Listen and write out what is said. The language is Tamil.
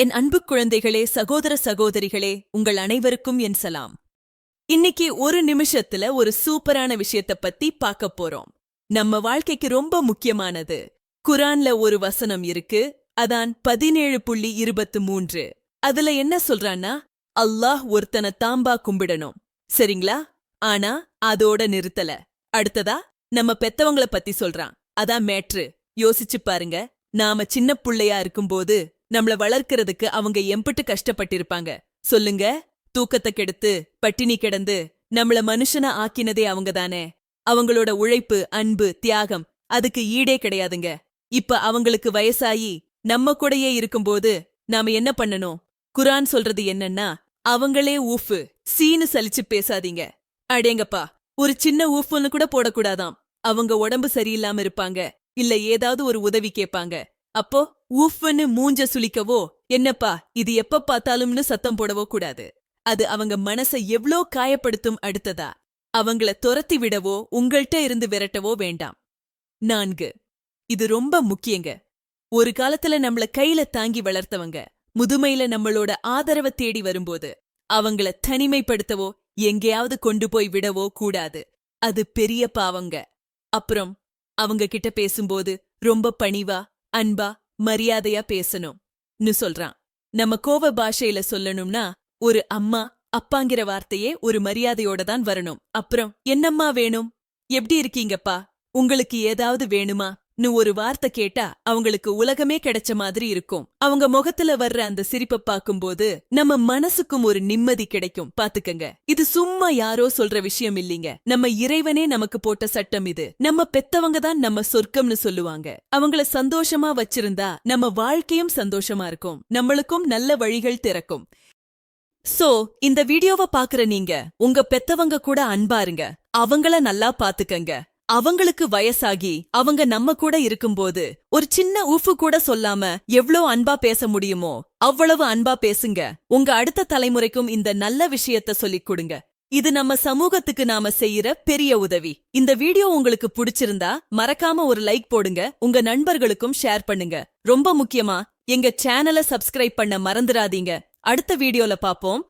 என் அன்பு குழந்தைகளே சகோதர சகோதரிகளே உங்கள் அனைவருக்கும் என் சலாம். இன்னைக்கு ஒரு நிமிஷத்துல ஒரு சூப்பரான விஷயத்த பத்தி பார்க்க போறோம். நம்ம வாழ்க்கைக்கு ரொம்ப முக்கியமானது. குரான்ல ஒரு வசனம் இருக்கு. அதான் பதினேழு புள்ளி இருபத்து மூன்று. அதுல என்ன சொல்றான்னா அல்லாஹ் ஒருத்தனை தாம்பா கும்பிடணும். சரிங்களா? ஆனா அதோட நிறுத்தல. அடுத்ததா நம்ம பெத்தவங்கள பத்தி சொல்றான். அதான் மேட்ரு. யோசிச்சு பாருங்க. நாம சின்ன புள்ளையா இருக்கும்போது நம்மள வளர்க்கறதுக்கு அவங்க எம்பிட்டு கஷ்டப்பட்டிருப்பாங்க. சொல்லுங்க தூக்கத்தை கெடுத்து பட்டினி கிடந்து நம்மள மனுஷனா ஆக்கினதே அவங்க தானே. அவங்களோட உழைப்பு அன்பு தியாகம் அதுக்கு ஈடே கிடையாதுங்க. இப்ப அவங்களுக்கு வயசாயி நம்ம கூடயே இருக்கும்போது நாம என்ன பண்ணணும்? குரான் சொல்றது என்னன்னா அவங்களே ஊஃபு சீனு சலிச்சு பேசாதீங்க. அடேங்கப்பா ஒரு சின்ன ஊஃபுன்னு கூட போடக்கூடாதாம். அவங்க உடம்பு சரியில்லாம இருப்பாங்க இல்ல ஏதாவது ஒரு உதவி கேட்பாங்க. அப்போ ஊஃப்னு மூஞ்ச சுளிக்கவோ என்னப்பா இது எப்ப பார்த்தாலும்னு சத்தம் போடவோ கூடாது. அது அவங்க மனச எவ்ளோ காயப்படுத்தும் அடுத்ததா? அவங்கள துரத்தி விடவோ உங்கள்கிட்ட இருந்து விரட்டவோ வேண்டாம். நான்கு. இது ரொம்ப முக்கியங்க. ஒரு காலத்துல நம்மள கையில தாங்கி வளர்த்தவங்க முதுமையில நம்மளோட ஆதரவ தேடி வரும்போது அவங்கள தனிமைப்படுத்தவோ எங்கேயாவது கொண்டு போய் விடவோ கூடாது. அது பெரிய பாவங்க. அப்புறம் அவங்க கிட்ட பேசும்போது ரொம்ப பணிவா அன்பா மரியாதையா பேசணும்னு சொல்றான். நம்ம கோவ பாஷையில சொல்லணும்னா ஒரு அம்மா அப்பாங்கிற வார்த்தையே ஒரு மரியாதையோட தான் வரணும். அப்புறம் என்னம்மா வேணும்? எப்படி இருக்கீங்கப்பா? உங்களுக்கு ஏதாவது வேணுமா? னு ஒரு வார்த்தை கேட்டா அவங்களுக்கு உலகமே கிடைச்ச மாதிரி இருக்கும். அவங்க முகத்துல வர்ற அந்த சிரிப்பை பார்க்கும்போது நம்ம மனசுக்கும் ஒரு நிம்மதி கிடைக்கும். பாத்துக்கங்க இது சும்மா யாரோ சொல்ற விஷயம் இல்லீங்க. நம்ம இறைவனே நமக்கு போட்ட சட்டம் இது. நம்ம பெத்தவங்க தான் நம்ம சொர்க்கம்னு சொல்லுவாங்க. அவங்கள சந்தோஷமா வச்சிருந்தா நம்ம வாழ்க்கையும் சந்தோஷமா இருக்கும். நம்மளுக்கும் நல்ல வழிகள் திறக்கும். சோ இந்த வீடியோவை பாக்குற நீங்க உங்க பெத்தவங்க கூட அன்பாருங்க அவங்கள நல்லா பாத்துக்கங்க அவங்களுக்கு வயசாகி அவங்க நம்ம கூட இருக்கும்போது ஒரு சின்ன உஃபு கூட சொல்லாம எவ்ளோ அன்பா பேச முடியுமோ அவ்வளவு அன்பா பேசுங்க. உங்க அடுத்த தலைமுறைக்கும் இந்த நல்ல விஷயத்த சொல்லிக் கொடுங்க. இது நம்ம சமூகத்துக்கு நாம செய்யற பெரிய உதவி. இந்த வீடியோ உங்களுக்கு பிடிச்சிருந்தா மறக்காம ஒரு லைக் போடுங்க உங்க நண்பர்களுக்கும் ஷேர் பண்ணுங்க. ரொம்ப முக்கியமா எங்க சேனலை சப்ஸ்கிரைப் பண்ண மறந்துடாதீங்க. அடுத்த வீடியோல பாப்போம்.